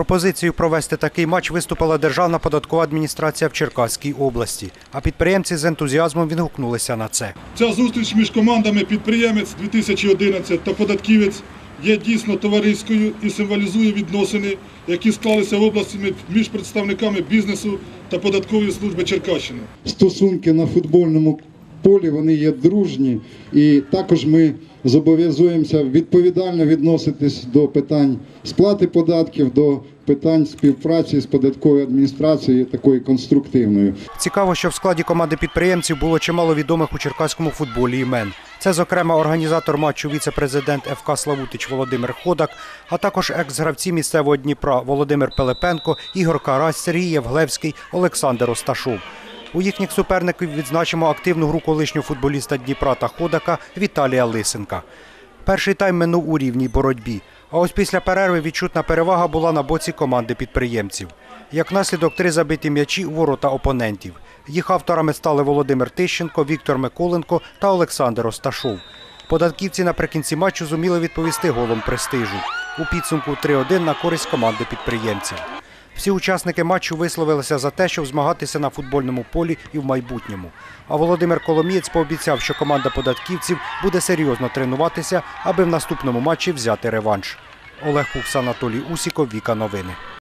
пропозицією провести такий матч виступила Державна податкова адміністрація в Черкаській області. А підприємці з ентузіазмом відгукнулися на це. Ця зустріч між командами підприємець 2011 та податківець є дійсно товариською і символізує відносини, які склалися в області між представниками бізнесу та податкової служби Черкащини. стосунки на футбольному полі вони є дружні, і також ми зобов'язуємося відповідально відноситись до питань сплати податків, до питань співпраці з податковою адміністрацією такою конструктивною. Цікаво, що в складі команди підприємців було чимало відомих у черкаському футболі імен. Це, зокрема, організатор матчу віце-президент ФК Славутич Володимир Ходак, а також екс-гравці місцевого Дніпра Володимир Пелепенко, Ігор Карась, Сергій Євглевський, Олександр Осташов. У їхніх суперників відзначимо активну гру колишнього футболіста Дніпра та Ходака Віталія Лисенка. Перший тайм минув у рівній боротьбі. А ось після перерви відчутна перевага була на боці команди підприємців. Як наслідок три забиті м'ячі у ворота опонентів. Їх авторами стали Володимир Тищенко, Віктор Миколенко та Олександр Осташов. Податківці наприкінці матчу зуміли відповісти голом престижу. У підсумку 3-1 на користь команди підприємців. Всі учасники матчу висловилися за те, щоб змагатися на футбольному полі і в майбутньому. А Володимир Коломієць пообіцяв, що команда податківців буде серйозно тренуватися, аби в наступному матчі взяти реванш. Олег Кукс, Анатолій Усіков, Віка Новини.